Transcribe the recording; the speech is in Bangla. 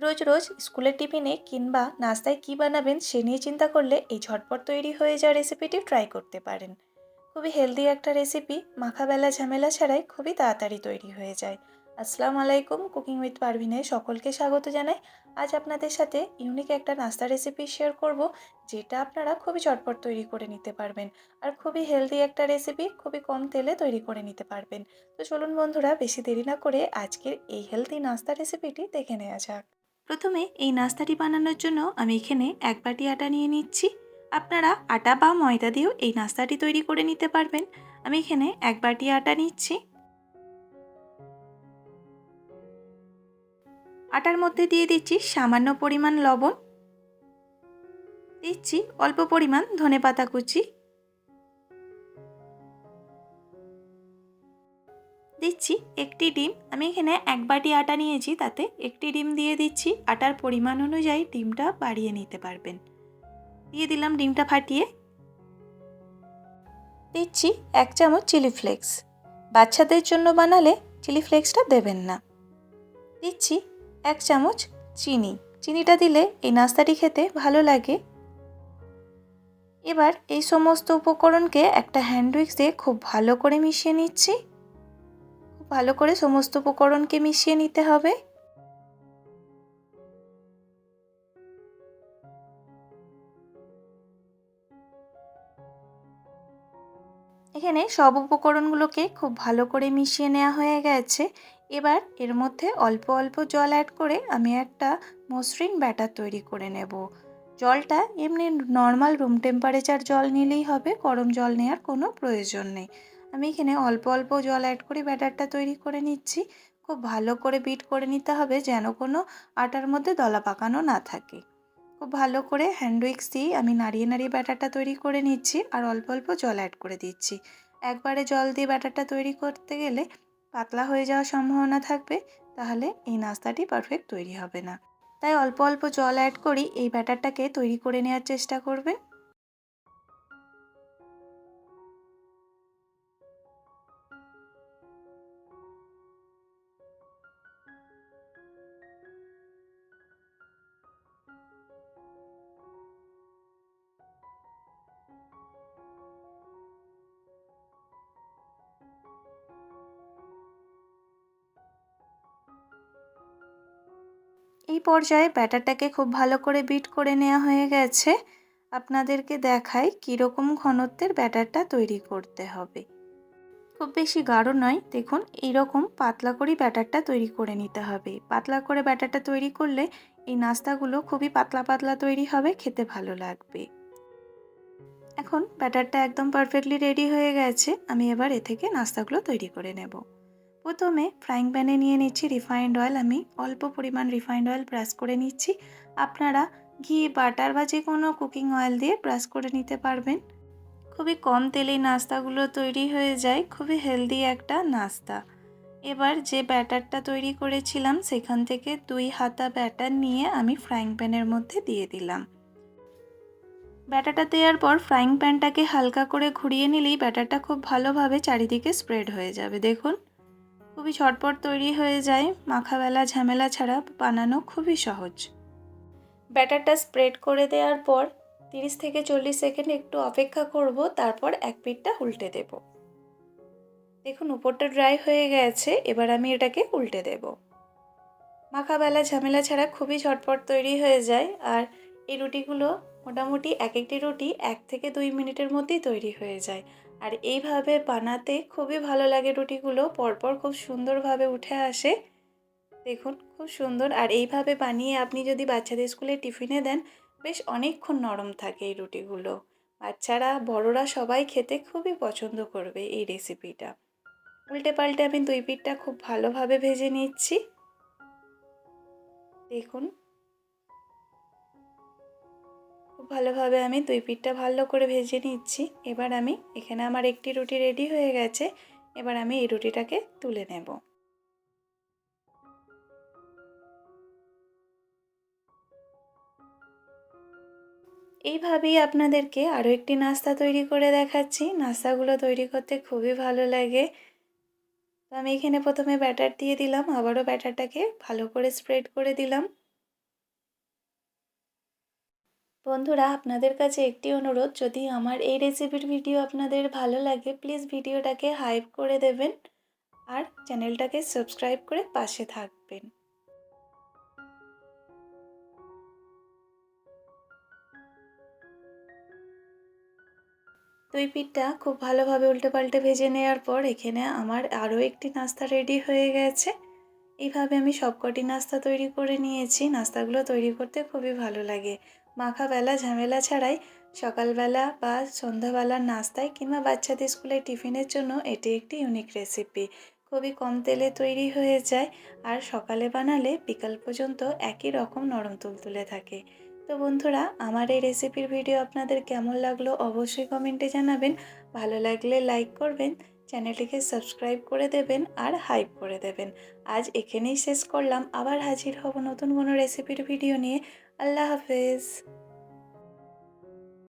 রোজ রোজ স্কুলের টিফিনে কিংবা নাস্তায় কী বানাবেন সে নিয়ে চিন্তা করলে এই ঝটপট তৈরি হয়ে যাওয়া রেসিপিটি ট্রাই করতে পারেন। খুবই হেলদি একটা রেসিপি মাখাবেলা ঝামেলা ছাড়াই খুবই তাড়াতাড়ি তৈরি হয়ে যায়। আসসালামু আলাইকুম কুকিং উইথ পারভিনে সকলকে স্বাগত জানাই। আজ আপনাদের সাথে ইউনিক একটা নাস্তা রেসিপি শেয়ার করব, যেটা আপনারা খুবই চটপট তৈরি করে নিতে পারবেন। আর খুবই হেলদি একটা রেসিপি খুবই কম তেলে তৈরি করে নিতে পারবেন। তো চলুন বন্ধুরা, বেশি দেরি না করে আজকের এই হেলদি নাস্তা রেসিপিটি দেখে নেওয়া যাক। প্রথমে এই নাস্তাটি বানানোর জন্য আমি এখানে এক বাটি আটা নিয়ে নিচ্ছি। আপনারা আটা বা ময়দা দিয়েও এই নাস্তাটি তৈরি করে নিতে পারবেন। আমি এখানে এক বাটি আটা নিচ্ছি। আটার মধ্যে দিয়ে দিচ্ছি সামান্য পরিমাণ লবণ। দিচ্ছি অল্প পরিমাণ ধনে পাতা কুচি। দিচ্ছি একটি ডিম। আমি এখানে এক বাটি আটা নিয়েছি তাতে একটি ডিম দিয়ে দিচ্ছি। আটার পরিমাণ অনুযায়ী ডিমটা বাড়িয়ে নিতে পারবেন। দিয়ে দিলাম ডিমটা ফাটিয়ে। দিচ্ছি এক চামচ চিলি ফ্লেক্স। বাচ্চাদের জন্য বানালে চিলি ফ্লেক্সটা দেবেন না। দিচ্ছি এক চামচ চিনি। চিনিটা দিলে এই নাস্তাটি খেতে ভালো লাগে। এবার এই সমস্ত উপকরণকে একটা হ্যান্ড উইক্স দিয়ে খুব ভালো করে মিশিয়ে নিচ্ছি। ভালো করে সমস্ত উপকরণকে মিশিয়ে নিতে হবে। এখানে সব উপকরণগুলোকে খুব ভালো করে মিশিয়ে নেওয়া হয়ে গেছে। এবার এর মধ্যে অল্প অল্প জল অ্যাড করে আমি একটা মসৃণ ব্যাটার তৈরি করে নেব। জলটা এমনি নর্মাল রুম টেম্পারেচার জল নিলেই হবে, গরম জল নেওয়ার কোনো প্রয়োজন নেই। আমি এখানে অল্প অল্প জল অ্যাড করে ব্যাটারটা তৈরি করে নিচ্ছি। খুব ভালো করে বিট করে নিতে হবে যেন কোনো আটার মধ্যে দলা পাকানো না থাকে। খুব ভালো করে হ্যান্ড উইক্স দিয়ে আমি নাড়িয়ে নাড়িয়ে ব্যাটারটা তৈরি করে নিচ্ছি আর অল্প অল্প জল অ্যাড করে দিচ্ছি। একবারে জল দিয়ে ব্যাটারটা তৈরি করতে গেলে পাতলা হয়ে যাওয়ার সম্ভাবনা থাকবে, তাহলে এই নাস্তাটি পারফেক্ট তৈরি হবে না। তাই অল্প অল্প জল অ্যাড করি, এই ব্যাটারটাকে তৈরি করে নেওয়ার চেষ্টা করবেন। এই পর্যায়ে ব্যাটারটাকে খুব ভালো করে বিট করে নেওয়া হয়ে গেছে। আপনাদেরকে দেখাই কীরকম ঘনত্বের ব্যাটারটা তৈরি করতে হবে। খুব বেশি গাঢ় নয়, দেখুন এইরকম পাতলা করেই ব্যাটারটা তৈরি করে নিতে হবে। পাতলা করে ব্যাটারটা তৈরি করলে এই নাস্তাগুলো খুবই পাতলা পাতলা তৈরি হবে, খেতে ভালো লাগবে। এখন ব্যাটারটা একদম পারফেক্টলি রেডি হয়ে গেছে, আমি এবার এ থেকে নাস্তাগুলো তৈরি করে নেব। প্রথমে ফ্রাইং প্যানে নিয়ে নিচ্ছি রিফাইন্ড অয়েল। আমি অল্প পরিমাণ রিফাইন্ড অয়েল ব্রাশ করে নিচ্ছি। আপনারা ঘি, বাটার বা যে কোনো কুকিং অয়েল দিয়ে ব্রাশ করে নিতে পারবেন। খুবই কম তেলেই নাস্তাগুলো তৈরি হয়ে যায়। খুবই হেলদি একটা নাস্তা। এবার যে ব্যাটারটা তৈরি করেছিলাম, সেখান থেকে দুই হাতা ব্যাটার নিয়ে আমি ফ্রাইং প্যানের মধ্যে দিয়ে দিলাম। ব্যাটারটা দেওয়ার পর ফ্রাইং প্যানটাকে হালকা করে ঘুরিয়ে নিলেই ব্যাটারটা খুব ভালোভাবে চারিদিকে স্প্রেড হয়ে যাবে। দেখুন খুবই ঝটপট তৈরি হয়ে যায়। মাখাবেলা ঝামেলা ছাড়া বানানো খুবই সহজ। ব্যাটারটা স্প্রেড করে দেওয়ার পর তিরিশ থেকে চল্লিশ সেকেন্ড একটু অপেক্ষা করব, তারপর এক পিঠটা উল্টে দেব। দেখুন, উপরটা ড্রাই হয়ে গেছে, এবার আমি এটাকে উল্টে দেব। মাখাবেলা ঝামেলা ছাড়া খুবই ঝটপট তৈরি হয়ে যায়, আর এই রুটিগুলো মোটামুটি এক একটি রুটি এক থেকে দুই মিনিটের মধ্যেই তৈরি হয়ে যায়। আর এইভাবে বানাতে খুবই ভালো লাগে রুটিগুলো। পরপর খুব সুন্দরভাবে উঠে আসে। দেখুন, খুব সুন্দর। আর এইভাবে বানিয়ে আপনি যদি বাচ্চাদের স্কুলে টিফিনে দেন, বেশ অনেকক্ষণ নরম থাকে এই রুটিগুলো। বাচ্চারা, বড়রা সবাই খেতে খুবই পছন্দ করবে এই রেসিপিটা। উল্টে পাল্টে আমি দুই পিঠটা খুব ভালোভাবে ভেজে নিচ্ছি। দেখুন খুব ভালোভাবে আমি দুই পিঠটা ভালো করে ভেজে নিচ্ছি। এবার আমি এখানে আমার একটি রুটি রেডি হয়ে গেছে। এবার আমি এই রুটিটাকে তুলে নেব। এইভাবেই আপনাদেরকে আরও একটি নাস্তা তৈরি করে দেখাচ্ছি। নাস্তাগুলো তৈরি করতে খুবই ভালো লাগে। তো আমি এখানে প্রথমে ব্যাটার দিয়ে দিলাম। আবারও ব্যাটারটাকে ভালো করে স্প্রেড করে দিলাম। বন্ধুরা, আপনাদের কাছে একটি অনুরোধ, যদি আমার এই রেসিপির ভিডিও আপনাদের ভালো লাগে প্লিজ ভিডিওটাকে হাইপ করে দেবেন আর চ্যানেলটাকে সাবস্ক্রাইব করে পাশে থাকবেন। দুই পিঠটা খুব ভালোভাবে উল্টে পাল্টে ভেজে নেওয়ার পর এখানে আমার আরও একটি নাস্তা রেডি হয়ে গেছে। এইভাবে আমি সবকটি নাস্তা তৈরি করে নিয়েছি। নাস্তাগুলো তৈরি করতে খুবই ভালো লাগে। মাখা বেলা ঝামেলা ছাড়াই সকালবেলা বা সন্ধ্যাবেলার নাস্তায় কিংবা বাচ্চাদের স্কুলে টিফিনের জন্য এটি একটি ইউনিক রেসিপি খুবই কম তেলে তৈরি হয়ে যায় আর সকালে বানালে বিকাল পর্যন্ত একই রকম নরম তুলতুলে থাকে। তো বন্ধুরা, আমার এই রেসিপির ভিডিও আপনাদের কেমন লাগল অবশ্যই কমেন্টে জানাবেন। ভালো লাগলে লাইক করবেন, চ্যানেলটিকে সাবস্ক্রাইব করে দেবেন আর হাইপ করে দেবেন। আজ এখানেই শেষ করলাম। আবার হাজির হব নতুন কোনো রেসিপির ভিডিও নিয়ে। আল্লাহ হাফেজ